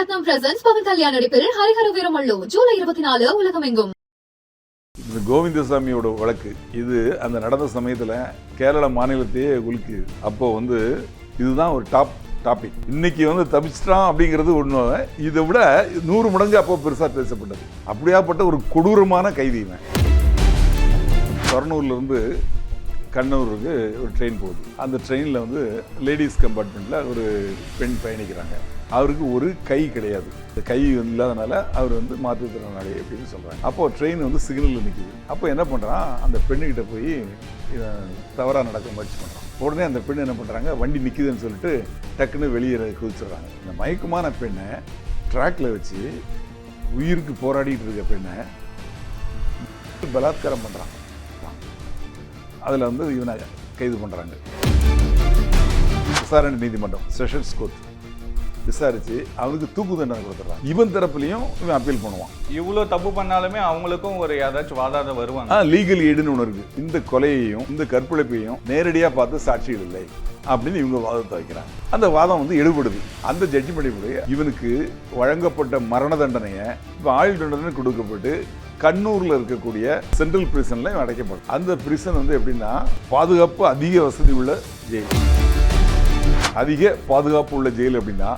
ரத்னம் presents Pawan Kalyan நடிப்பில் ஹரிஹர வீரமல்லு ஜூலை இருபத்தி நாலு உலகமெங்கும். இந்த கோவிந்தசாமியோட வழக்கு. இது அந்த நடந்த சமயத்தில் கேரள மாநிலத்தையே குலுக்கி அப்போ வந்து இதுதான் ஒரு டாப் டாபிக். இன்னைக்கு வந்து தப்பிச்சிட்டான் அப்படிங்கிறது ஒன்று இதை விட நூறு மடங்கு அப்போ பெருசாக பேசப்பட்டது. அப்படியாப்பட்ட ஒரு கொடூரமான கைதி இவன். சொர்ணூர்லேருந்து கண்ணூருக்கு ஒரு ட்ரெயின் போகுது. அந்த ட்ரெயினில் வந்து லேடிஸ் கம்பார்ட்மெண்ட்டில் ஒரு பெண் பயணிக்கிறாங்க. அவருக்கு ஒரு கை கிடையாது. இந்த கை இல்லாதனால அவர் வந்து மாற்றுத்திறனாளி அப்படின்னு சொல்கிறாங்க அப்போது ட்ரெயின் வந்து சிக்னலில் நிற்கிது அப்போ என்ன பண்ணுறான் அந்த பெண்ணுக்கிட்ட போய் தவறாக நடக்க முயற்சி பண்ணுறான் உடனே அந்த பெண் என்ன பண்ணுறாங்க வண்டி நிற்கிதுன்னு சொல்லிட்டு டக்குன்னு வெளியே குதிச்சிடுறாங்க. இந்த மயக்கமான பெண்ணை ட்ராக்ல வச்சு உயிருக்கு போராடிட்டு இருக்க பெண்ணை பலாத்காரம் பண்ணுறான் அதில் வந்து இவனை கைது பண்ணுறாங்க விசாரணை நீதிமன்றம் செஷன்ஸ் கோர்ட் விசாரித்து அவனுக்கு தூக்கு தண்டனை கொடுத்துட்றான். இவன் தரப்புலையும் இவன் அப்பீல் பண்ணுவான். இவ்வளோ தப்பு பண்ணாலுமே அவங்களுக்கும் ஒரு ஏதாச்சும் வாதாட வருவாங்க. லீகல் எய்டுன்னு ஒன்று இருக்கு. இந்த கொலையையும் இந்த கற்பழிப்பையும் நேரடியாக பார்த்து சாட்சிகள் இல்லை அப்படின்னு இவங்க வாதத்தை வைக்கிறாங்க. அந்த வாதம் வந்து எடுபடுது. அந்த ஜட்ஜ்மெண்ட் படி இவனுக்கு வழங்கப்பட்ட மரண தண்டனையை இப்போ ஆயுள் தண்டனை கொடுக்கப்பட்டு கண்ணூரில் இருக்கக்கூடிய சென்ட்ரல் பிரிசனில் இவன் அடைக்கப்படும் அந்த பிரிசன் வந்து எப்படின்னா பாதுகாப்பு அதிக வசதி உள்ள ஜெயில் அதிக பாதுகாப்பு உள்ள ஜெயில் அப்படின்னா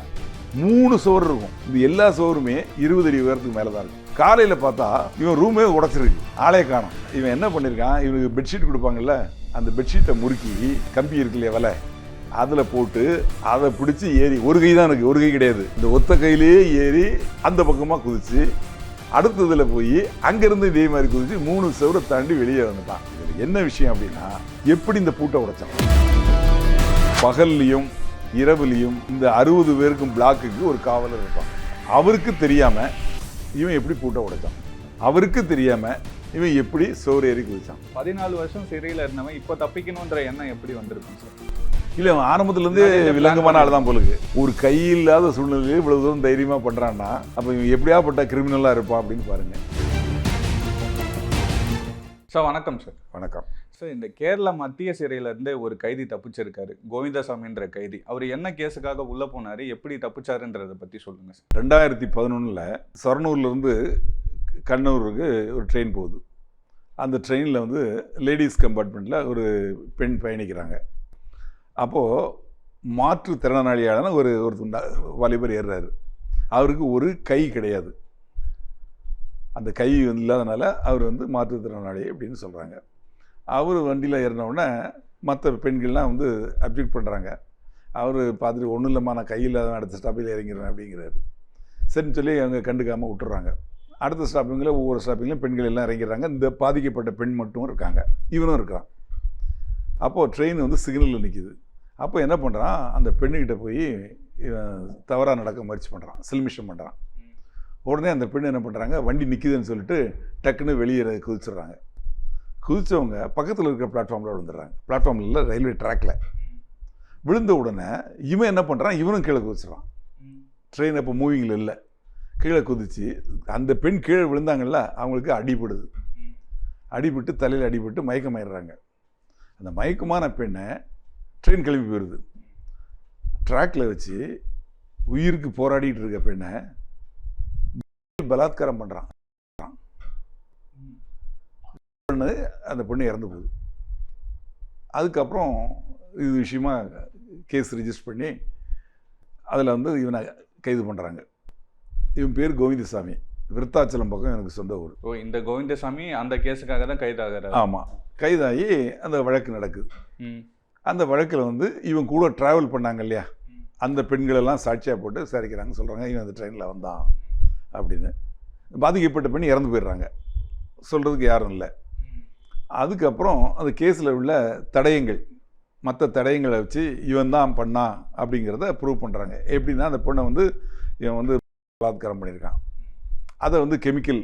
மூணு சுவர் இருக்கும். இந்த எல்லா சுவருமே இருபது அடி உயரத்துக்கு மேலே தான் இருக்கும் காலையில் பார்த்தா இவன் ரூமே உடச்சிருக்கு. ஆளே காணும். இவன் என்ன பண்ணியிருக்கான் இவனுக்கு பெட்ஷீட் கொடுப்பாங்கல்ல அந்த பெட்ஷீட்டை முறுக்கி கம்பி இருக்கு இல்லையா வலை அதில் போட்டு அதை பிடிச்சி ஏறி ஒரு கை தான் இருக்குது ஒரு கை கிடையாது. இந்த ஒத்த கையிலேயே ஏறி அந்த பக்கமாக குதிச்சு அடுத்ததில் போய் அங்கேருந்து இதே மாதிரி குதிச்சு மூணு சுவரை தாண்டி வெளியே வந்துட்டான். என்ன விஷயம் அப்படின்னா எப்படி இந்த பூட்டை உடைச்சான்? பகல்லையும் இரவுலையும் இந்த அறுபது பேருக்கும் பிளாக்குக்கு ஒரு காவலர் இருப்பான். அவருக்கு தெரியாம இவன் எப்படி பூட்டை உடைச்சான்? அவருக்கு தெரியாம இவன் எப்படி சோறு ஏறி குதிச்சான்? பதினாலு வருஷம் சிறையில் இருந்தவன் இப்போ தப்பிக்கணுன்ற எண்ணம் எப்படி வந்திருக்கும் சார்? இல்ல அவன் ஆரம்பத்துல இருந்தே நிறைய விலங்கமான ஆள் தான் போலுக்கு ஒரு கை இல்லாத சூழ்நிலையில இவ்வளவு தூரம் தைரியமா பண்றான்னா அப்ப இவன் எப்படியாப்பட்ட கிரிமினலா இருப்பான் அப்படின்னு பாருங்க. சார் வணக்கம் சார். வணக்கம். சார் இந்த கேரள மத்திய சிறையிலேருந்து ஒரு கைதி தப்பிச்சிருக்காரு. கோவிந்தசாமின்ற கைதி. அவர் என்ன கேஸுக்காக உள்ளே போனார் எப்படி தப்பிச்சாருன்றதை பற்றி சொல்லுங்கள் சார். ரெண்டாயிரத்தி பதினொன்றில் சரணூர்லேருந்து கண்ணூருக்கு ஒரு ட்ரெயின் போகுது. அந்த ட்ரெயினில் வந்து லேடிஸ் கம்பார்ட்மெண்ட்டில் ஒரு பெண் பயணிக்கிறாங்க. அப்போது மாற்றுத்திறனாளியான ஒரு ஒரு வாலிபர் ஏறுறாரு. அவருக்கு ஒரு கை கிடையாது. அந்த கை இல்லாதனால அவர் வந்து மாற்றுத்திறனாளி அப்படின்னு சொல்கிறாங்க அவர் வண்டியில் ஏறினவுடனே மற்ற பெண்கள்லாம் வந்து அப்ஜெக்ட் பண்ணுறாங்க அவர் பார்த்துட்டு ஒன்றும் இல்லைம்மா நான் கையில் அடுத்த ஸ்டாப்பில் இறங்கிடுவேன் அப்படிங்கிறாரு. சரின்னு சொல்லி அவங்க கண்டுக்காமல் விட்டுறாங்க. அடுத்த ஸ்டாப்பிங்கில் ஒவ்வொரு ஸ்டாப்பிங்லையும் பெண்கள் எல்லாம் இறங்கிறாங்க இந்த பாதிக்கப்பட்ட பெண் மட்டும் இருக்காங்க. இவனும் இருக்கிறான் அப்போது ட்ரெயின் வந்து சிக்னலில் நிற்கிது அப்போ என்ன பண்ணுறான் அந்த பெண்ணுக்கிட்ட போய் தவறாக நடக்க முயற்சி பண்ணுறான் சில்மிஷம் பண்ணுறான் உடனே அந்த பெண் என்ன பண்ணுறாங்க வண்டி நிற்கிதுன்னு சொல்லிட்டு டக்குன்னு வெளியே குதிச்சிடுறாங்க. குதித்தவங்க பக்கத்தில் இருக்கிற பிளாட்ஃபார்மில் விழுந்துடுறாங்க. பிளாட்ஃபார்மில் இல்லை ரயில்வே ட்ராக்ல விழுந்த உடனே இவன் என்ன பண்ணுறான் இவனும் கீழே குதிச்சிடறான் ட்ரெயின் அப்போ மூவிங்கில் இல்லை. கீழே குதிச்சு அந்த பெண் கீழே விழுந்தாங்கல்ல அவங்களுக்கு அடிபடுது. அடிபட்டு தலையில் அடிபட்டு மயக்கமாயிடுறாங்க அந்த மயக்கமான பெண்ணை ட்ரெயின் கிளம்பி போயிடுது ட்ராக்ல வச்சு உயிருக்கு போராடிட்டு இருக்க பெண்ணை பலாத்காரம் பண்ணுறான் அந்த பொண்ணு இறந்து போகுது. அதுக்கப்புறம் இது விஷயமா கேஸ் ரிஜிஸ்டர் பண்ணி அதில் வந்து இவனை கைது பண்ணுறாங்க இவன் பேர் கோவிந்தசாமி. விருத்தாச்சலம் பக்கம் எனக்கு சொந்த ஊர். ஓ இந்த கோவிந்தசாமி அந்த கேஸுக்காக தான் கைதாகிறாரு. ஆமாம் கைதாகி அந்த வழக்கு நடக்குது. அந்த வழக்கில் வந்து இவன் கூட ட்ராவல் பண்ணாங்க இல்லையா? அந்த பெண்களெல்லாம் சாட்சியாக போட்டு விசாரிக்கிறாங்க சொல்கிறாங்க இவன் அந்த ட்ரெயினில் வந்தான் அப்படின்னு. பாதிக்கப்பட்ட பெண் இறந்து போயிடுறாங்க. சொல்கிறதுக்கு யாரும் இல்லை. அதுக்கப்புறம் அந்த கேஸில் உள்ள தடயங்கள் மற்ற தடயங்களை வச்சு இவன் தான் பண்ணான் அப்படிங்கிறத ப்ரூவ் பண்ணுறாங்க எப்படின்னா அந்த பொண்ணை வந்து இவன் வந்து பலாத்காரம் பண்ணியிருக்கான். அதை வந்து கெமிக்கல்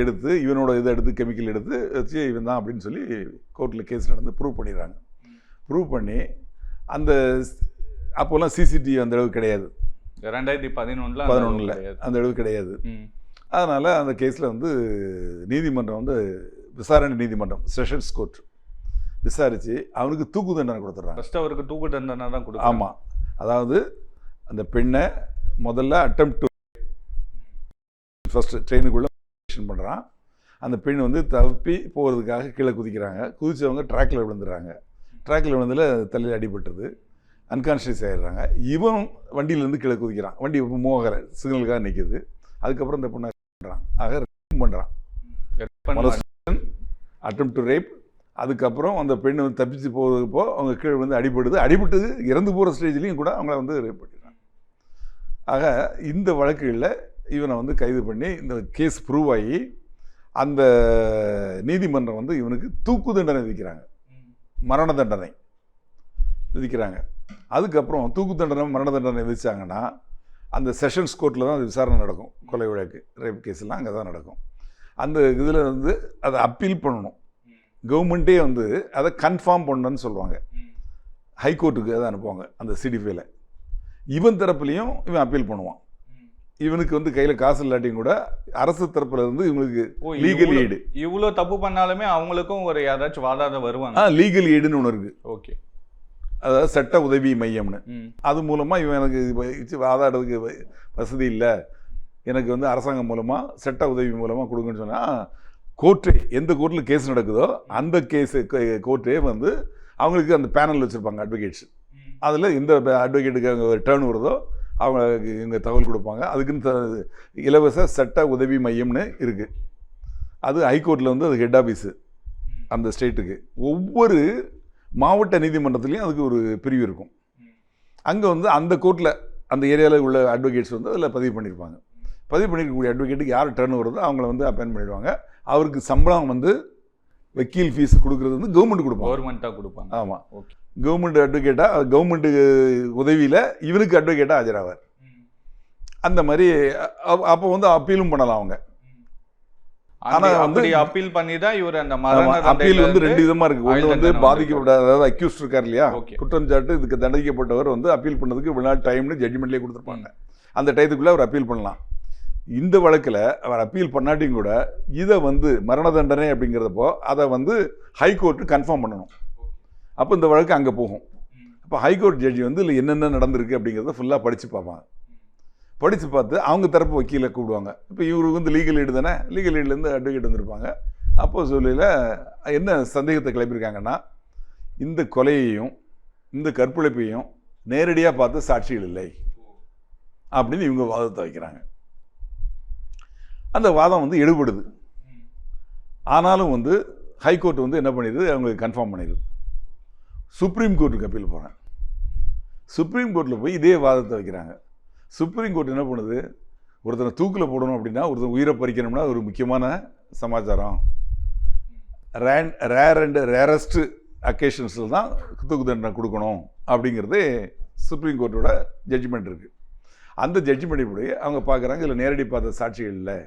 எடுத்து இவனோட இதை எடுத்து கெமிக்கல் எடுத்து வச்சு இவன் தான் அப்படின்னு சொல்லி கோர்ட்டில் கேஸ் நடந்து ப்ரூவ் பண்ணிடுறாங்க. ப்ரூவ் பண்ணி அந்த அப்போல்லாம் சிசிடிவி அந்த அளவுக்கு கிடையாது. ரெண்டாயிரத்தி பதினொன்றில் பதினொன்றில் அந்த அளவுக்கு கிடையாது. அதனால் அந்த கேஸில் வந்து நீதிமன்றம் வந்து விசாரணை நீதிமன்றம் செஷன்ஸ் கோர்ட் விசாரித்து அவனுக்கு தூக்கு தண்டனை கொடுத்துட்றாங்க. ஃபர்ஸ்ட் அவருக்கு தூக்கு தண்டனை தான் கொடுக்கும் ஆமாம் அதாவது அந்த பெண்ணை முதல்ல அட்டம் டு ஃபஸ்ட்டு ட்ரெயினுக்குள்ளே பண்ணுறான் அந்த பெண் வந்து தப்பி போகிறதுக்காக கீழே குதிக்கிறாங்க. குதிச்சவங்க ட்ராக்கில் விழுந்துடுறாங்க. ட்ராக்கில் விழுந்ததில் தலையில் அடிபட்டுது அன்கான்ஷியஸ் ஆயிடுறாங்க. இவன் வண்டியிலேருந்து கீழே குதிக்கிறான். வண்டி மூவகர சிக்னலுக்காக நிற்கிது அதுக்கப்புறம் இந்த பொண்ணை பண்ணுறான் ஆக பண்ணுறான் அட்டம் டு ரேப் அதுக்கப்புறம் அந்த பெண் வந்து தப்பிச்சு போகிறப்போ அவங்க கீழே வந்து அடிபடுது. அடிபட்டது இறந்து போகிற ஸ்டேஜ்லேயும் கூட அவங்கள வந்து ரேப் பண்ணிடுறாங்க. ஆக இந்த வழக்குகளில் இவனை வந்து கைது பண்ணி இந்த கேஸ் ப்ரூவ் ஆகி அந்த நீதிமன்றம் வந்து இவனுக்கு தூக்கு தண்டனை விதிக்கிறாங்க. மரண தண்டனை விதிக்கிறாங்க. அதுக்கப்புறம் தூக்கு தண்டனை மரண தண்டனை விதிச்சாங்கன்னா அந்த செஷன்ஸ் கோர்ட்டில் தான் அது விசாரணை நடக்கும். கொலை வழக்கு ரேப் கேஸ்லாம் அங்கே தான் நடக்கும். அந்த இதில் வந்து அதை அப்பீல் பண்ணணும். கவர்மெண்ட்டே வந்து அதை கன்ஃபார்ம் பண்ணணும்னு சொல்லுவாங்க. ஹைகோர்ட்டுக்கு அதை அனுப்புவாங்க அந்த சிடிஃபைல இவன் தரப்புலையும் இவன் அப்பீல் பண்ணுவான். இவனுக்கு வந்து கையில் காசு இல்லாட்டியும் கூட அரசு தரப்புல இருந்து இவனுக்கு ஓ, லீகல் எய்டு இவ்வளவு தப்பு பண்ணாலுமே அவங்களுக்கும் ஒரு யாராச்சும் வாதாட வருவாங்க. ஆ லீகல் எய்டுன்னு ஒன்று இருக்குது ஓகே. அதாவது சட்ட உதவி மையம்னு. அது மூலமாக இவன் எனக்கு வாதாடுறதுக்கு வசதி இல்லை. எனக்கு வந்து அரசாங்கம் மூலமாக சட்ட உதவி மூலமாக கொடுங்கன்னு சொன்னால் கோர்ட்டே எந்த கோர்ட்டில் கேஸ் நடக்குதோ அந்த கேஸு கோர்ட்டே வந்து அவங்களுக்கு அந்த பேனல் வச்சுருப்பாங்க அட்வொகேட்ஸ் அதில் எந்த அட்வொகேட்டுக்கு அங்கே டேர்ன் வருதோ அவங்க இவங்க தகவல் கொடுப்பாங்க. அதுக்குன்னு இலவச சட்ட உதவி மையம்னு இருக்குது அது ஹைகோர்ட்டில் வந்து அது ஹெட் ஆஃபீஸு அந்த ஸ்டேட்டுக்கு ஒவ்வொரு மாவட்ட நீதிமன்றத்துலேயும் அதுக்கு ஒரு பிரிவு இருக்கும். அங்கே வந்து அந்த கோர்ட்டில் அந்த ஏரியாவில் உள்ள அட்வொகேட்ஸ் வந்து அதில் பதிவு பண்ணியிருப்பாங்க பதிவு பண்ணியிருக்கக்கூடிய அட்வொகேட்டுக்கு யார் டர்ன் வருதோ அவங்கள வந்து அப்பாயின் பண்ணிடுவாங்க. அவருக்கு சம்பளம் வந்து வக்கீல் ஃபீஸ் கொடுக்குறது வந்து கவர்மெண்ட் கொடுப்பாங்க. கவர்மெண்ட்டா கொடுப்பாங்க. ஆமாம் ஓகே கவர்மெண்ட் அட்வொகேட்டாக கவர்மெண்ட் உதவியில் இவனுக்கு அட்வொகேட்டாக ஆஜராவார். அந்த மாதிரி அப்போ வந்து அப்பீலும் பண்ணலாம் அவங்க. ஆனா ஆனா வந்து- அப்பீல் பண்ணி தான் இவர் அந்த அப்பீல் வந்து ரெண்டு விதமா இருக்கு. ஒன்று வந்து பாதிக்கப்பட்ட அதாவது அக்யூஸ்ட் இருக்கார் இல்லையா. குற்றம் சாட்டு இதுக்கு தண்டிக்கப்பட்டவர் வந்து அப்பீல் பண்ணதுக்கு இவ்வளவு நாள் டைம்னு ஜட்ஜ்மெண்ட்லேயே கொடுத்துருப்பாங்க அந்த டயத்துக்குள்ள அவர் அப்பீல் பண்ணலாம். இந்த வழக்கில் அவர் அப்பீல் பண்ணாட்டியும் கூட இதை வந்து மரண தண்டனை அப்படிங்கிறதப்போ அதை வந்து ஹைகோர்ட்டு கன்ஃபார்ம் பண்ணணும். அப்போ இந்த வழக்கு அங்கே போகும். அப்போ ஹைகோர்ட் ஜட்ஜி வந்து இல்லை என்னென்ன நடந்திருக்கு அப்படிங்கிறத ஃபுல்லாக படித்து பார்ப்பாங்க படித்து பார்த்து அவங்க தரப்பு வக்கீலை கூப்பிடுவாங்க. இப்போ இவருக்கு வந்து லீகல் எய்டு தானே? லீகல் எய்ட்லேருந்து அட்வொகேட் வந்திருப்பாங்க. அப்போ சொல்லையில் என்ன சந்தேகத்தை கிளப்பியிருக்காங்கன்னா இந்த கொலையையும் இந்த கற்பழிப்பையும் நேரடியாக பார்த்து சாட்சிகள் இல்லை. அப்படின்னு இவங்க வாதத்தை வைக்கிறாங்க. அந்த வாதம் வந்து எடுபடுது. ஆனாலும் வந்து ஹைகோர்ட் வந்து என்ன பண்ணிடுது அவங்களுக்கு கன்ஃபார்ம் பண்ணிடுது சுப்ரீம் கோர்ட்டுக்கு அப்பீல் போகிறேன் சுப்ரீம் கோர்ட்டில் போய் இதே வாதத்தை வைக்கிறாங்க. சுப்ரீம் கோர்ட் என்ன பண்ணுது? ஒருத்தனை தூக்கில் போடணும் அப்படின்னா ஒருத்தன் உயிரை பறிக்கணும்னா ஒரு முக்கியமான சமாச்சாரம். ரேன் ரேர் அண்ட் ரேரஸ்ட் அக்கேஷன்ஸில் தான் தூக்கு தண்டனை கொடுக்கணும் அப்படிங்கிறது சுப்ரீம் கோர்ட்டோட ஜட்ஜ்மெண்ட் இருக்குது அந்த ஜட்ஜ்மெண்ட் இப்படி அவங்க பார்க்குறாங்க இதில் நேரடி பார்த்த சாட்சிகள் இல்லை.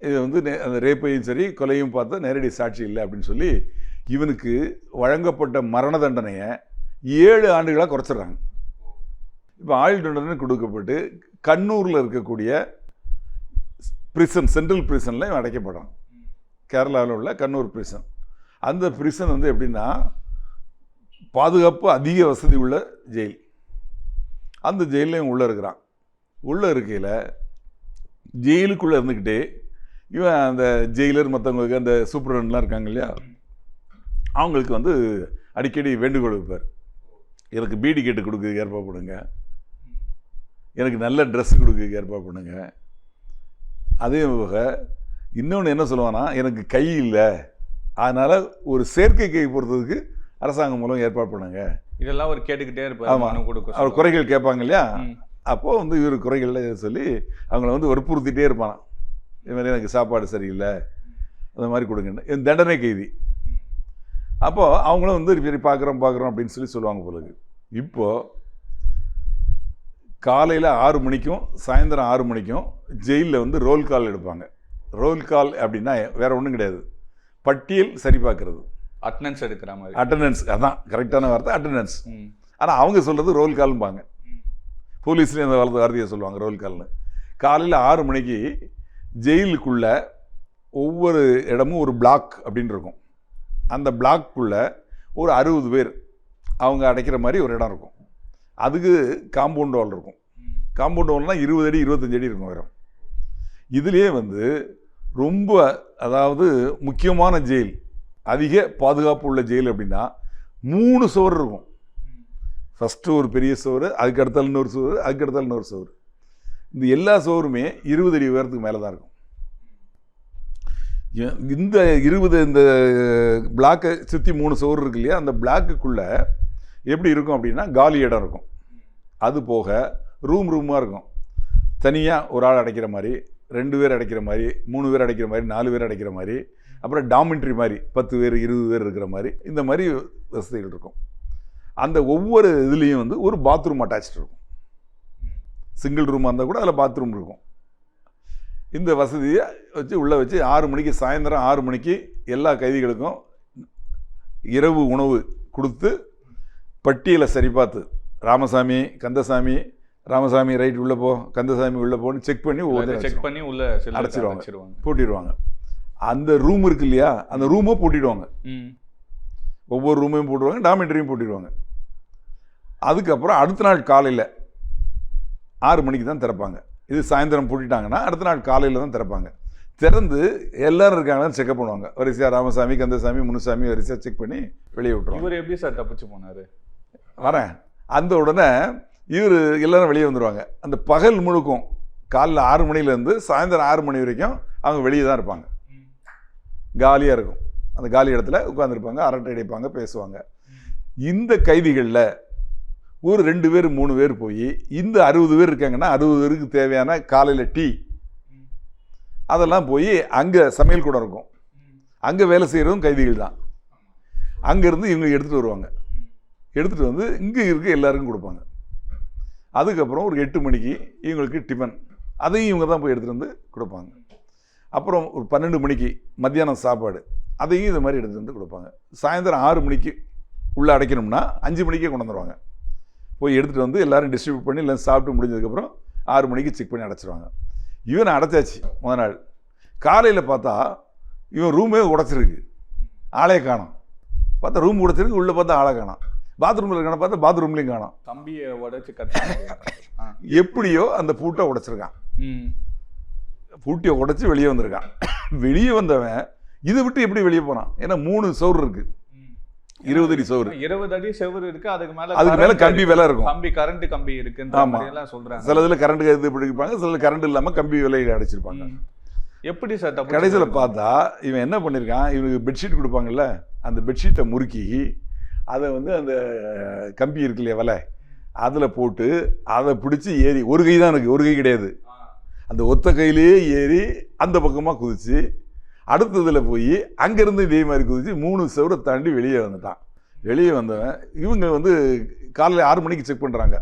இது வந்து நே- அந்த ரேப்பையும் சரி கொலையும் பார்த்தா நேரடி சாட்சி இல்லை அப்படின்னு சொல்லி இவனுக்கு வழங்கப்பட்ட மரண தண்டனையை ஏழு ஆண்டுகளாக குறைச்சிடுறாங்க. இப்போ ஆயுள் தண்டனை கொடுக்கப்பட்டு கண்ணூரில் இருக்கக்கூடிய பிரிசன் சென்ட்ரல் பிரிசனில் இவன் அடைக்கப்படுறான். கேரளாவில் உள்ள கண்ணூர் பிரிசன் அந்த பிரிசன் வந்து எப்படின்னா பாதுகாப்பு அதிக வசதி உள்ள ஜெயில். அந்த ஜெயிலையும் உள்ளே இருக்கிறான். உள்ளே இருக்கையில் ஜெயிலுக்குள்ளே இருந்துக்கிட்டே இவன் அந்த ஜெயிலர் மற்றவங்களுக்கு அந்த சூப்பரண்ட்லாம் இருக்காங்க இல்லையா? அவங்களுக்கு வந்து அடிக்கடி வேண்டுகோள் வைப்பார். எனக்கு பீடி கேட்டு கொடுக்க ஏற்பாடு பண்ணுங்க. எனக்கு நல்ல ட்ரெஸ் கொடுக்க ஏற்பாடு பண்ணுங்க. அதே போக இன்னொன்று என்ன சொல்லுவானா எனக்கு கை இல்லை. அதனால் ஒரு செயற்கை கை பொறுத்ததுக்கு அரசாங்கம் மூலம் ஏற்பாடு பண்ணுங்க. இதெல்லாம் அவர் கேட்டுக்கிட்டே இருப்பார். ஆமா. மனு கொடுக்க அவர். குறைகள் கேட்பாங்க இல்லையா. அப்போது வந்து இவர் குறைகளை சொல்லி அவங்கள வந்து வற்புறுத்திட்டே இருப்பானாம் இது மாதிரி எனக்கு சாப்பாடு சரியில்லை. அந்த மாதிரி கொடுங்கன்னு. இது தண்டனை கைதி. அப்போது அவங்களும் வந்து சரி பார்க்குறோம் பார்க்குறோம் அப்படின்னு சொல்லி சொல்லுவாங்க போலுக்கு இப்போது காலையில் ஆறு மணிக்கும் சாயந்தரம் ஆறு மணிக்கும் ஜெயிலில் வந்து ரோல் கால் எடுப்பாங்க. ரோல் கால் அப்படின்னா வேற ஒன்றும் கிடையாது. பட்டியல் சரி பார்க்கறது அட்டனன்ஸ் எடுக்கிற மாதிரி. அட்டண்டன்ஸ் அதான் கரெக்டான வார்த்தை அட்டண்டன்ஸ். ஆனால் அவங்க சொல்கிறது ரோல் கால்ம்பாங்க போலீஸ்லேயும் அந்த வார்த்தை வார்த்தையை சொல்லுவாங்க ரோல் கால்னு காலையில் ஆறு மணிக்கு ஜெயிலுக்குள்ள ஒவ்வொரு இடமும் ஒரு பிளாக் அப்படின்னு இருக்கும். அந்த பிளாக்குள்ள ஒரு அறுபது பேர் அவங்க அடைக்கிற மாதிரி ஒரு இடம் இருக்கும். அதுக்கு காம்பவுண்ட் வால் இருக்கும். காம்பவுண்ட் வால்னால் இருபது அடி இருபத்தஞ்சு அடி இருக்கும் உயரம். இதுலேயே வந்து ரொம்ப அதாவது முக்கியமான ஜெயில் அதிக பாதுகாப்பு உள்ள ஜெயில் அப்படின்னா மூணு சுவர் இருக்கும். ஃபஸ்ட்டு ஒரு பெரிய சுவர் அதுக்கடுத்தால் இன்னொரு சுவர் அதுக்கடுத்தால் இன்னொரு சுவர். இந்த எல்லா சோறுமே இருபது அடி உயரத்துக்கு மேலே தான் இருக்கும். இந்த இருபது இந்த பிளாக்கை சுற்றி மூணு சோறு இருக்கு இல்லையா அந்த பிளாக்குக்குள்ளே எப்படி இருக்கும் அப்படின்னா காலி இடம் இருக்கும். அது போக ரூம் ரூமாக இருக்கும். தனியாக ஒரு ஆள் அடைக்கிற மாதிரி ரெண்டு பேர் அடைக்கிற மாதிரி மூணு பேர் அடைக்கிற மாதிரி நாலு பேர் அடைக்கிற மாதிரி அப்புறம் டாமெண்ட்ரி மாதிரி பத்து பேர் இருபது பேர் இருக்கிற மாதிரி இந்த மாதிரி வசதிகள் இருக்கும். அந்த ஒவ்வொரு இதுலேயும் வந்து ஒரு பாத்ரூம் அட்டாச் இருக்கும். சிங்கிள் ரூமாக இருந்தால் கூட அதில் பாத்ரூம் இருக்கும். இந்த வசதியை வச்சு உள்ளே வச்சு ஆறு மணிக்கு சாயந்தரம் ஆறு மணிக்கு எல்லா கைதிகளுக்கும் இரவு உணவு கொடுத்து பட்டியலை சரி பார்த்து ராமசாமி கந்தசாமி ராமசாமி ரைட் உள்ளே போ கந்தசாமி உள்ளே போன்னு செக் பண்ணி ஒவ்வொரு செக் பண்ணி உள்ள. அடைச்சிருவாங்க. பூட்டிடுவாங்க. அந்த ரூம் இருக்கு இல்லையா? அந்த ரூமை பூட்டிடுவாங்க. ஒவ்வொரு ரூமையும் போட்டுருவாங்க டாமெட்ரியும் போட்டிடுவாங்க. அதுக்கப்புறம் அடுத்த நாள் காலையில் ஆறு மணிக்கு தான் திறப்பாங்க. இது சாயந்தரம் பூட்டிட்டாங்கன்னா அடுத்த நாள் காலையில் தான் திறப்பாங்க. திறந்து எல்லாரும் இருக்காங்கன்னு செக்அப் பண்ணுவாங்க. வரிசையாக ராமசாமி கந்தசாமி முனுசாமி வரிசையாக செக் பண்ணி வெளியே விட்டுருவாங்க. இவர் எப்படி சார் தப்பிச்சு போனாரு? வரேன். அந்த உடனே இவர் எல்லாரும் வெளியே வந்துடுவாங்க அந்த பகல் முழுக்கும் காலைல ஆறு மணிலேருந்து சாயந்தரம் ஆறு மணி வரைக்கும் அவங்க வெளியே தான் இருப்பாங்க. காலியாக இருக்கும். அந்த காலி இடத்துல உட்காந்துருப்பாங்க அரட்டை அடிப்பாங்க பேசுவாங்க. இந்த கைதிகளில் ஒரு ரெண்டு பேர் மூணு பேர் போய் இந்த அறுபது பேர் இருக்காங்கன்னா அறுபது பேருக்கு தேவையான காலையில் டீ. அதெல்லாம் போய் அங்கே சமையல் கூடம் இருக்கும். அங்கே வேலை செய்கிறதும் கைதிகள் தான். அங்கேருந்து இவங்க எடுத்துகிட்டு வருவாங்க. எடுத்துகிட்டு வந்து இங்கே இருக்க எல்லாருக்கும் கொடுப்பாங்க. அதுக்கப்புறம் ஒரு எட்டு மணிக்கு இவங்களுக்கு டிஃபன். அதையும் இவங்க தான் போய் எடுத்துகிட்டு வந்து கொடுப்பாங்க. அப்புறம் ஒரு பன்னெண்டு மணிக்கு மத்தியானம் சாப்பாடு. அதையும் இது மாதிரி எடுத்துகிட்டு வந்து கொடுப்பாங்க. சாயந்தரம் ஆறு மணிக்கு உள்ளே அடைக்கணும்னா அஞ்சு மணிக்கே கொண்டு வந்துடுவாங்க போய் எடுத்துகிட்டு வந்து எல்லாரும் டிஸ்ட்ரிபியூட் பண்ணி எல்லாம் சாப்பிட்டு முடிஞ்சதுக்கப்புறம் ஆறு மணிக்கு செக் பண்ணி அடைச்சிருவாங்க. இவனை அடைச்சாச்சு முத நாள். காலையில் பார்த்தா இவன் ரூமே உடச்சிருக்கு. ஆளே காணோம். பார்த்தா ரூம் உடைச்சிருக்கு உள்ளே பார்த்தா ஆளை காணோம். பாத்ரூமில் இருக்கான பார்த்தா பாத்ரூம்லேயும் காணோம். கம்பியை உடைச்சு கத்த எப்படியோ அந்த பூட்டை உடைச்சிருக்கான். பூட்டியை உடைச்சி வெளியே வந்திருக்கான். வெளியே வந்தவன் இதை விட்டு எப்படி வெளியே போனான் ஏன்னா மூணு சவுறு இருக்கு. இருபது அடி சவுறு இருபது அடி செவுரு இருக்கு அதுக்கு மேல அதுக்கு மேல கம்பி விலை இருக்கும். கம்பி கரண்ட் கம்பி இருக்குன்ற. மாதிரி எல்லாம் சொல்றாங்க. சில இதில் கரண்ட் இது பிடிப்பாங்க சில கரண்ட் இல்லாமல் கம்பி விலையில் அடைச்சிருப்பாங்க. எப்படி சார் கடைசியில் பார்த்தா இவன் என்ன பண்ணியிருக்கான் இவனுக்கு பெட்ஷீட் கொடுப்பாங்கல்ல அந்த பெட்ஷீட்டை முறுக்கி அதை வந்து அந்த கம்பி இருக்கு இல்லையா வலை அதில் போட்டு அதை பிடிச்சி ஏறி ஒரு கை தான் எனக்கு ஒரு கை கிடையாது. அந்த ஒத்த கையிலேயே ஏறி அந்த பக்கமாக குதிச்சு அடுத்ததில் போய் அங்கேருந்து இதே மாதிரி குதிச்சு மூணு செவரை தாண்டி வெளியே வந்துட்டான். வெளியே வந்தவன் இவங்க வந்து காலையில் ஆறு மணிக்கு செக் பண்ணுறாங்க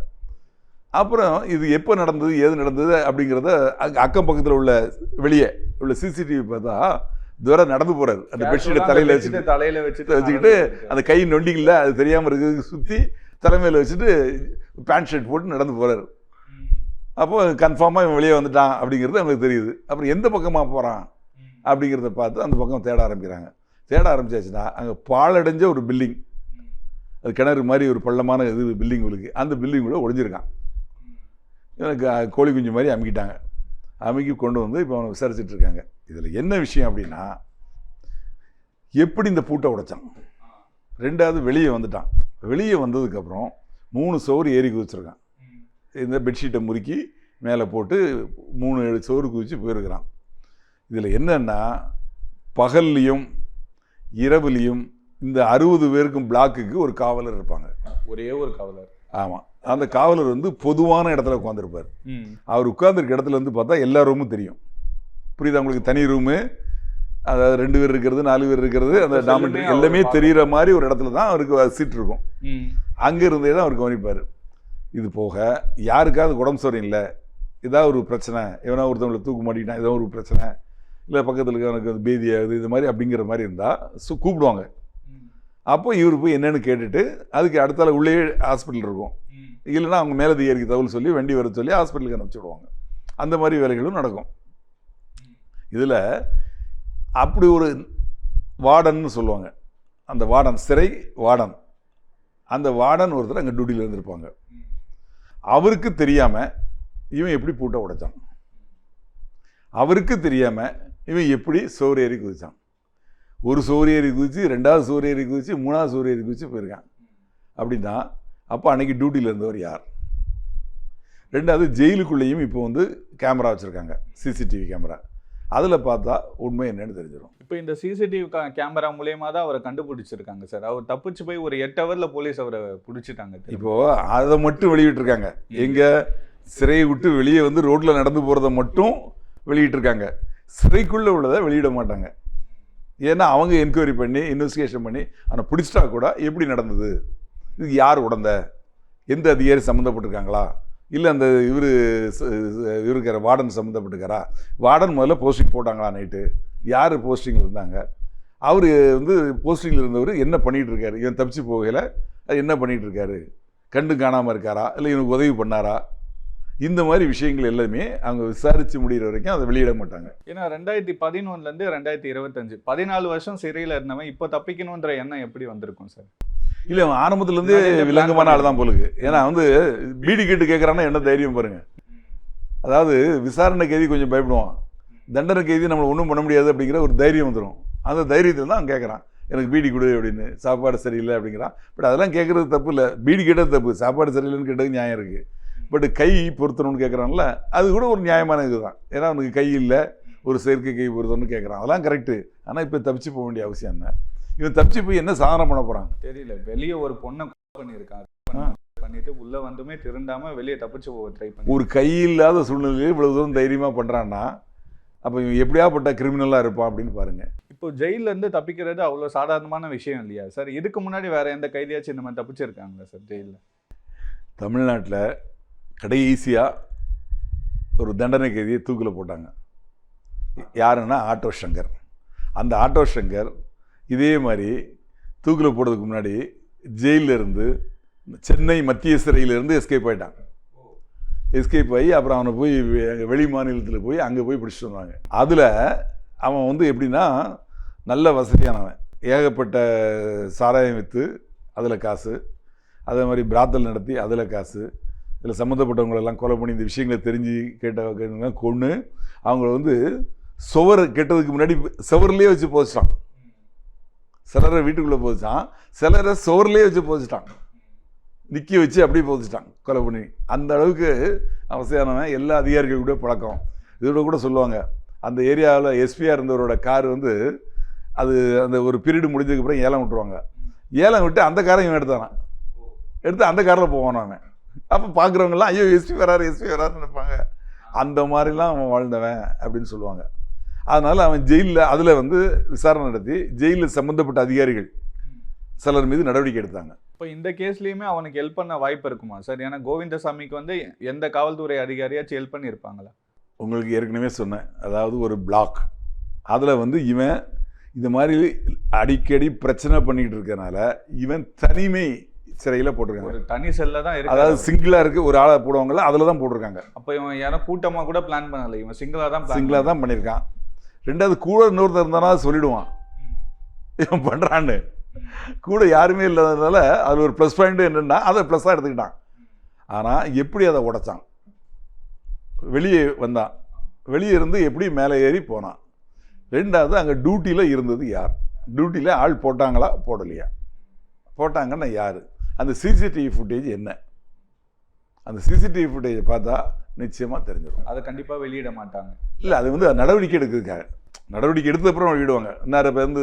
அப்புறம் இது எப்போ நடந்தது ஏது நடந்தது அப்படிங்கிறத அங்க- அக்கம் பக்கத்தில் உள்ள வெளியே உள்ள சிசிடிவி பார்த்தா தூரம் நடந்து போறாரு. அந்த பெட்ஷீட்டை தலையில் வச்சுட்டு தலையில வச்சுட்டு வச்சுக்கிட்டு அந்த கை நொண்டிங்கல்ல அது தெரியாமல் இருக்கிறதுக்கு சுற்றி தலைமையில் வச்சுட்டு பேண்ட் ஷர்ட் போட்டு நடந்து போறாரு. அப்போ கன்ஃபார்மாக இவன் வெளியே வந்துட்டான் அப்படிங்கிறது அவங்களுக்கு தெரியுது. அப்புறம் எந்த பக்கமாக போகிறான் அப்படிங்கிறத பார்த்து அந்த பக்கம் தேட ஆரம்பிக்கிறாங்க. தேட ஆரம்பிச்சாச்சுன்னா அங்கே பாலடைஞ்ச ஒரு பில்டிங் அது கிணறு மாதிரி ஒரு பள்ளமான இது பில்டிங் உங்களுக்கு அந்த பில்டிங் கூட ஒழிஞ்சிருக்கான் எனக்கு கோழி குஞ்சு மாதிரி அமுக்கிட்டாங்க. அமுக்கி கொண்டு வந்து இப்போ அவனை விசாரிச்சுட்டு இருக்காங்க. இதில் என்ன விஷயம் அப்படின்னா எப்படி இந்த பூட்டை உடைச்சான்? ரெண்டாவது வெளியே வந்துட்டான். வெளியே வந்ததுக்கப்புறம் மூணு சோறு ஏறி குதிச்சிருக்கான். இந்த பெட்ஷீட்டை முறுக்கி மேலே போட்டு மூணு ஏழு சோறு குதிச்சு போயிருக்கிறான். இதில் என்னன்னா பகல்லையும் இரவுலையும் இந்த அறுபது பேருக்கும் பிளாக்குக்கு ஒரு காவலர் இருப்பாங்க. ஒரே ஒரு காவலர். ஆமாம் அந்த காவலர் வந்து பொதுவான இடத்துல உட்காந்துருப்பார் அவர் உட்கார்ந்திருக்க இடத்துல இருந்து பார்த்தா எல்லா ரூமும் தெரியும். புரியுதா உங்களுக்கு? தனி ரூமு அதாவது ரெண்டு பேர் இருக்கிறது நாலு பேர் இருக்கிறது அந்த டாமெண்ட்ரி அவர் எல்லாமே. தெரிகிற மாதிரி ஒரு இடத்துல தான் அவருக்கு சீட் இருக்கும். அங்கே இருந்தே தான் அவர் கவனிப்பார். இது போக யாருக்காவது உடம்பு சரியும் இல்லை ஏதாவது ஒரு பிரச்சனை எவனா ஒருத்தவங்களை தூக்கு மாட்டிக்கிட்டான் ஏதோ ஒரு பிரச்சனை இல்லை பக்கத்தில் இருக்கவனுக்கு வந்து பேதி ஆகுது இது மாதிரி அப்படிங்கிற மாதிரி இருந்தால் சு கூப்பிடுவாங்க. அப்போ இவர் போய் என்னன்னு கேட்டுட்டு அதுக்கு அடுத்தால உள்ளே ஹாஸ்பிட்டல் இருக்கும். இல்லைன்னா அவங்க மேலதிகாரிக்கு தகவல் சொல்லி வண்டி வர சொல்லி ஹாஸ்பிட்டலுக்கு அனுப்பிச்சி விடுவாங்க. அந்த மாதிரி வேலைகளும் நடக்கும். இதில் அப்படி ஒரு வார்டன்னு சொல்லுவாங்க. அந்த வார்டன் சிறை வார்டன். அந்த வார்டன் ஒருத்தர் அங்கே டியூட்டியில் இருந்திருப்பாங்க. அவருக்கு தெரியாமல் இவன் எப்படி பூட்டை உடைச்சான்? அவருக்கு தெரியாமல் இவன் எப்படி சோறு ஏறி குதிச்சான்? ஒரு சோறு ஏறி குதிச்சு ரெண்டாவது சோறு ஏறி குதிச்சு மூணாவது சோறு ஏறி குதிச்சு போயிருக்கான். அப்படின்னா அப்போ அன்னைக்கு டியூட்டியில் இருந்தவர் யார்? ரெண்டாவது ஜெயிலுக்குள்ளேயும் இப்போ வந்து கேமரா வச்சுருக்காங்க சிசிடிவி கேமரா அதில் பார்த்தா உண்மை என்னன்னு தெரிஞ்சிடும். இப்போ இந்த சிசிடிவி கேமரா மூலியமா தான் அவரை கண்டுபிடிச்சிருக்காங்க சார். அவர் தப்பிச்சு போய் ஒரு எட்டு ஹவர்ல போலீஸ் அவரை பிடிச்சிட்டாங்க திரும்ப. இப்போ அதை மட்டும் வெளியிட்டிருக்காங்க. எங்க சிறையை விட்டு வெளியே வந்து ரோட்ல நடந்து போறதை மட்டும் வெளியிட்டிருக்காங்க. சிறைக்குள்ளே உள்ளதை வெளியிட மாட்டாங்க. ஏன்னா அவங்க என்கொயரி பண்ணி இன்வெஸ்டிகேஷன் பண்ணி ஆனால் பிடிச்சிட்டா கூட எப்படி நடந்தது? இதுக்கு யார் உடந்த? எந்த அதிகாரி சம்மந்தப்பட்டிருக்காங்களா? இல்லை அந்த இவர் இருக்கிற வார்டன் சம்மந்தப்பட்டுக்காரா வார்டன் முதல்ல போஸ்டிங் போட்டாங்களா நைட்டு யார் போஸ்டிங்கில் இருந்தாங்க? அவர் வந்து போஸ்டிங்கில் இருந்தவர் என்ன பண்ணிகிட்டு இருக்காரு? இவன் தப்பிச்சு போகையில் அது என்ன பண்ணிகிட்டு இருக்காரு? கண்டு காணாமல் இருக்காரா? இல்லை இவனுக்கு உதவி பண்ணாரா? இந்த மாதிரி விஷயங்கள் எல்லாமே அவங்க விசாரித்து முடிகிற வரைக்கும் அதை வெளியிட மாட்டாங்க. ஏன்னா ரெண்டாயிரத்தி பதினொன்னுல இருந்து ரெண்டாயிரத்தி இருபத்தஞ்சு பதினாலு வருஷம் சிறையில இருந்தவன் இப்போ தப்பிக்கணுன்ற எண்ணம் எப்படி வந்திருக்கும் சார்? இல்லை அவன் ஆரம்பத்துலேருந்தே விலங்கமான ஆள் தான் போலுக்கு. ஏன்னா வந்து பீடி கேட்டு கேட்குறான்னா என்ன தைரியம் பாருங்க. அதாவது விசாரணை கைதி கொஞ்சம் பயப்படுவான். தண்டனை கைதி நம்மளை ஒன்றும் பண்ண முடியாது அப்படிங்கிற ஒரு தைரியம் வந்துடும் அந்த தைரியத்தில் தான் அவன் கேட்குறான் எனக்கு பீடி கொடு அப்படின்னு. சாப்பாடு சரியில்லை அப்படிங்கிறான். பட் அதெல்லாம் கேட்குறது தப்பு இல்லை. பீடி கேட்டது தப்பு. சாப்பாடு சரியில்லைன்னு கேட்டது நியாயம் இருக்குது பட் கை பொருத்தணும்னு கேட்குறான்ல அது கூட ஒரு நியாயமான இதுதான். ஏன்னா அவனுக்கு கை இல்லை ஒரு செயற்கை கை பொருத்தணும்னு கேட்குறான் அதெல்லாம் கரெக்டு ஆனால் இப்போ தப்பிச்சு போக வேண்டிய அவசியம் என்ன? இவன் தப்பிச்சு போய் என்ன சாதனை பண்ண போகிறான் தெரியல. வெளியே ஒரு பொண்ணை பண்ணியிருக்கான். பண்ணிட்டு உள்ள வந்துமே திருந்தாம வெளியே தப்பிச்சு போக ட்ரை பண்ணி ஒரு கை இல்லாத சூழ்நிலையில் இவ்வளவு தூரம் தைரியமாக பண்ணுறான்னா அப்போ இவன் எப்படியாப்பட்ட கிரிமினலாக இருப்பான் அப்படின்னு பாருங்க. இப்போ ஜெயில்ல இருந்து தப்பிக்கிறது அவ்வளவு சாதாரணமான விஷயம் இல்லையா? சார் இதுக்கு முன்னாடி வேற எந்த கைதியாச்சும் இந்த மாதிரி தப்பிச்சிருக்காங்களா சார் ஜெயில்ல? தமிழ்நாட்டில் கடைசியாக ஒரு தண்டனை கைதியை தூக்கில் போட்டாங்க. யாருன்னா ஆட்டோ சங்கர் அந்த ஆட்டோ சங்கர் இதே மாதிரி தூக்கில் போடுறதுக்கு முன்னாடி ஜெயிலிருந்து இருந்து சென்னை மத்திய சிறையிலேருந்து எஸ்கேப் ஆயிட்டான். எஸ்கேப் ஆகி அப்புறம் அவனை போய் வெளி மாநிலத்தில் போய் அங்கே போய் பிடிச்சிட்டு வந்தாங்க அதில் அவன் வந்து எப்படின்னா நல்ல வசதியானவன். ஏகப்பட்ட சாராயம் விற்று அதில் காசு. அதே மாதிரி பிராத்தல் நடத்தி அதில் காசு. இதில் சம்மந்தப்பட்டவங்களெல்லாம் கொலை பண்ணி இந்த விஷயங்களை தெரிஞ்சு கேட்ட கொன்று அவங்கள வந்து சுவர் கெட்டதுக்கு முன்னாடி சுவர்லேயே வச்சு போச்சிட்டான் சிலரை வீட்டுக்குள்ளே போதிச்சான். சிலரை சுவர்லேயே வச்சு போதிச்சிட்டான். நிற்க வச்சு அப்படியே போதிச்சிட்டான் கொலை பண்ணி. அந்த அளவுக்கு அவசியமானவன் எல்லா அதிகாரிகள் கூட பழக்கம். இதோட கூட சொல்லுவாங்க. அந்த ஏரியாவில் எஸ்பியாக இருந்தவரோட கார் வந்து அது அந்த ஒரு பீரியடு முடிஞ்சதுக்கப்புறம் ஏலம் விட்டுருவாங்க. ஏலம் விட்டு அந்த காரை இவன் எடுத்தானான் எடுத்து அந்த காரில் போவான் அவன். அப்போ பார்க்குறவங்கலாம் ஐயோ எஸ்பி வராரு எஸ்பி வராருன்னு நினைப்பாங்க. அந்த மாதிரிலாம் அவன் வாழ்ந்தவன் அப்படின்னு சொல்லுவாங்க. அதனால் அவன் ஜெயிலில் அதில் வந்து விசாரணை நடத்தி ஜெயிலில் சம்மந்தப்பட்ட அதிகாரிகள் சிலர் மீது நடவடிக்கை எடுத்தாங்க. இப்போ இந்த கேஸ்லயுமே அவனுக்கு ஹெல்ப் பண்ண வாய்ப்பு இருக்குமா? சார் ஏன்னா கோவிந்தசாமிக்கு வந்து எந்த காவல்துறை அதிகாரியாச்சும் ஹெல்ப் பண்ணியிருப்பாங்களா? உங்களுக்கு ஏற்கனவே சொன்னேன். அதாவது ஒரு பிளாக் அதில் வந்து இவன் இந்த மாதிரி அடிக்கடி பிரச்சனை பண்ணிக்கிட்டு இருக்கனால இவன் தனிமை சிறையில் போட்டிருக்காங்க. ஒரு தனி செல்ல தான் அதாவது இருக்கு சிங்கிளாக இருக்கு ஒரு ஆளை போடுவாங்கல்ல அதில் தான் போட்டிருக்காங்க. அப்போ இவன் யாரும் கூட்டமா கூட பிளான் பண்ணல. இவன் சிங்கிளா தான் சிங்கிளாக தான் பண்ணியிருக்கான். ரெண்டாவது கூட இன்னொருத்தர் இருந்தானா சொல்லிடுவான். இவன் பண்ணுறான்னு கூட யாருமே இல்லாததுனால அதில் ஒரு ப்ளஸ் பாயிண்ட் என்னென்னா அதை ப்ளஸ்ஸாக எடுத்துக்கிட்டான். ஆனால் எப்படி அதை உடைச்சான்? வெளியே வந்தான். வெளியே இருந்து எப்படி மேலே ஏறி போனான்? ரெண்டாவது அங்கே டியூட்டியில் இருந்தது யார்? டியூட்டியில் ஆள் போட்டாங்களா? போடலையா? போட்டாங்கன்னா யார்? அந்த சிசிடிவி ஃபுட்டேஜ் என்ன? அந்த சிசிடிவி ஃபுட்டேஜை பார்த்தா நிச்சயமாக தெரிஞ்சிடும். அதை கண்டிப்பா வெளியிட மாட்டாங்க. இல்லை அது வந்து நடவடிக்கை எடுக்கிறதுக்காக. நடவடிக்கை எடுத்த அப்புறம் வெளியிடுவாங்க. இன்னார் இப்போ வந்து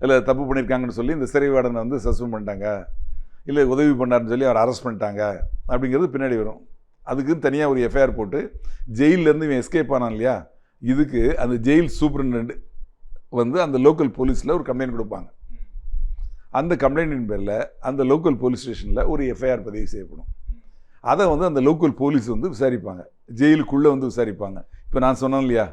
இதில் தப்பு பண்ணியிருக்காங்கன்னு சொல்லி இந்த சிறை வார்டனை வந்து சஸ்பெண்ட் பண்ணிட்டாங்க. இல்லை உதவி பண்ணாருன்னு சொல்லி அவர் அரெஸ்ட் பண்ணிட்டாங்க. அப்படிங்கிறது பின்னாடி வரும். அதுக்கு தனியாக ஒரு எஃப்ஐஆர் போட்டு ஜெயிலேருந்து இவன் எஸ்கேப் ஆனான் இல்லையா? இதுக்கு அந்த ஜெயில் சூப்பரிண்டெண்ட் வந்து அந்த லோக்கல் போலீஸில் ஒரு கம்ப்ளைண்ட் கொடுப்பாங்க. அந்த கம்ப்ளைண்ட்டின் பேரில் அந்த லோக்கல் போலீஸ் ஸ்டேஷனில் ஒரு எஃப்ஐஆர் பதிவு செய்யப்படும். அதை வந்து அந்த லோக்கல் போலீஸ் வந்து விசாரிப்பாங்க. ஜெயிலுக்குள்ளே வந்து விசாரிப்பாங்க. இப்போ நான் சொன்னேன் இல்லையா?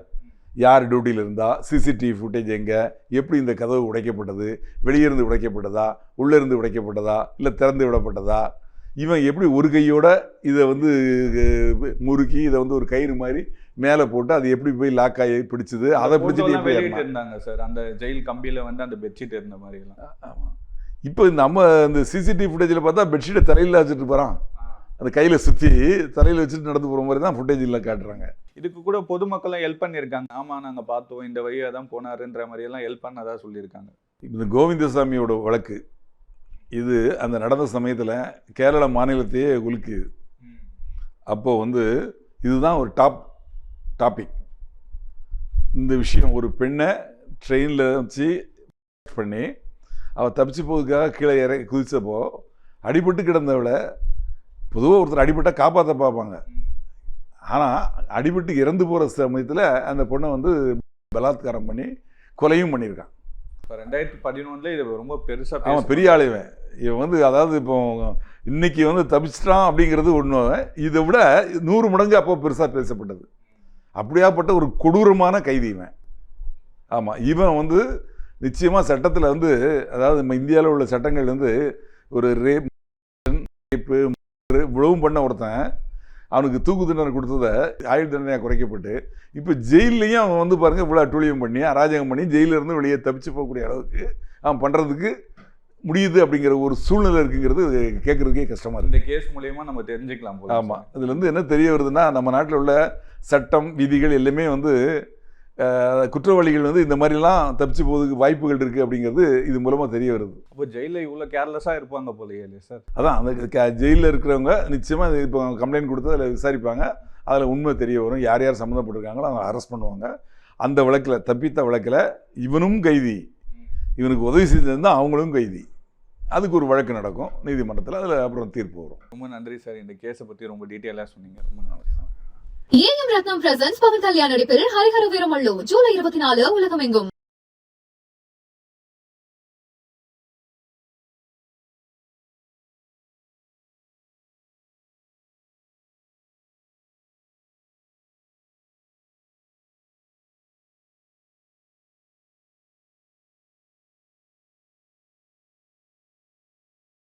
யார் டியூட்டியில் இருந்தா சிசிடிவி ஃபுட்டேஜ் எங்கே? எப்படி இந்த கதவு உடைக்கப்பட்டது? வெளியே இருந்து உடைக்கப்பட்டதா? உள்ளே இருந்து உடைக்கப்பட்டதா? இல்லை திறந்து விடப்பட்டதா? இவன் எப்படி ஒரு கையோட இதை வந்து முறுக்கி இதை வந்து ஒரு கயிறு மாதிரி மேலே போட்டு அது எப்படி போய் லாக் ஆகி பிடிச்சது? அதை பிடிச்சிட்டு எப்படி? இருந்தாங்க சார் அந்த ஜெயில் கம்பியில வந்து அந்த பெட்ஷீட் இருந்த மாதிரி எல்லாம். ஆமாம் இப்போ இந்த நம்ம இந்த சிசிடிவி ஃபுட்டேஜில் பார்த்தா பெட்ஷீட்டை தலையில் வச்சுட்டு போகிறான் அந்த கையில் சுற்றி தலையில் வச்சுட்டு நடந்து போகிற மாதிரி தான் ஃபுட்டேஜில் காட்டுறாங்க. இதுக்கு கூட பொதுமக்களும் ஹெல்ப் பண்ணியிருக்காங்க. ஆமா நாங்க பார்த்தோம். இந்த வழியா தான் போனாருன்ற மாதிரி எல்லாம் ஹெல்ப் பண்ணதா சொல்லியிருக்காங்க. இந்த கோவிந்தசாமியோட வழக்கு இது அந்த நடந்த சமயத்தில் கேரள மாநிலத்தையே உலுக்குது அப்போது வந்து இதுதான் ஒரு டாப் டாபிக் இந்த விஷயம் ஒரு பெண்ணை ட்ரெயினில் வச்சு பண்ணி அவள் தப்பிச்சு போவதுக்காக கீழே இற குதிச்சப்போ அடிபட்டு கிடந்தவளை பொதுவாக ஒருத்தர் அடிபட்டால் காப்பாற்ற பார்ப்பாங்க. ஆனால் அடிபட்டு இறந்து போகிற சமயத்தில் அந்த பொண்ணை வந்து பலாத்காரம் பண்ணி கொலையும் பண்ணியிருக்கான். இப்போ ரெண்டாயிரத்தி பதினொன்றுல இது ரொம்ப பெருசா அவன் பெரிய ஆள் இவன். இவன் வந்து அதாவது இப்போ இன்னைக்கு வந்து தப்பிச்சிட்டான் அப்படிங்கிறது ஒன்று இதை விட நூறு மடங்கு அப்போ பெருசாக பேசப்பட்டது. அப்படியாப்பட்ட ஒரு கொடூரமான கைதி இவன். ஆமாம் இவன் வந்து நிச்சயமாக சட்டத்தில் வந்து அதாவது நம்ம இந்தியாவில் உள்ள சட்டங்கள் வந்து ஒரு ரேப் ரேப்பு இவ்வளவும் பண்ண ஒருத்தன் அவனுக்கு தூக்கு தண்டனை கொடுத்தத ஆயுள் தண்டனையாக குறைக்கப்பட்டு இப்போ ஜெயில்லையும் அவன் வந்து பாருங்க இவ்வளோ அட்டூழியம் பண்ணி அராஜகம் பண்ணி ஜெயில்ல இருந்து வெளியே தப்பிச்சு போகக்கூடிய அளவுக்கு அவன் பண்ணுறதுக்கு முடியுது அப்படிங்கிற ஒரு சூழ்நிலை இருக்குங்கிறது கேட்குறதுக்கே கஷ்டமாக இருக்குது இந்த கேஸ் மூலியமா நம்ம தெரிஞ்சுக்கலாம் ஆமாம் இதுல இருந்து என்ன தெரிய வருதுன்னா நம்ம நாட்டில் உள்ள சட்டம் விதிகள் எல்லாமே வந்து குற்றவாளிகள் வந்து இந்த மாதிரிலாம் தப்பிச்சு போவதுக்கு வாய்ப்புகள் இருக்குது அப்படிங்கிறது இது மூலமாக தெரிய வருது. அப்போ ஜெயில இவ்வளவு கேர்லெஸ்ஸா இருப்பாங்க போலயே இல்லையா சார்? அதான் அந்த ஜெயிலில் இருக்கிறவங்க நிச்சயமாக இப்போ கம்ப்ளைண்ட் கொடுத்து அதில் விசாரிப்பாங்க. அதில் உண்மை தெரிய வரும். யார் யார் சம்மந்தப்பட்டிருக்காங்களோ அவங்க அரெஸ்ட் பண்ணுவாங்க. அந்த வழக்கில் தப்பித்த வழக்கில் இவனும் கைதி. இவனுக்கு உதவி செஞ்சிருந்தால் அவங்களும் கைதி. அதுக்கு ஒரு வழக்கு நடக்கும். நீதிமன்றத்தில் அதில் அப்புறம் தீர்ப்பு வரும். ரொம்ப நன்றி சார். இந்த கேஸை பத்தி ரொம்ப டீட்டெயிலாக சொன்னீங்க. ரொம்ப நன்றி A M Ratnam presents Pawan Kalyan நடிப்பில் ஹரிஹர வீரமல்லு. ஜூலை இருபத்தி நாலு உலகமெங்கும்.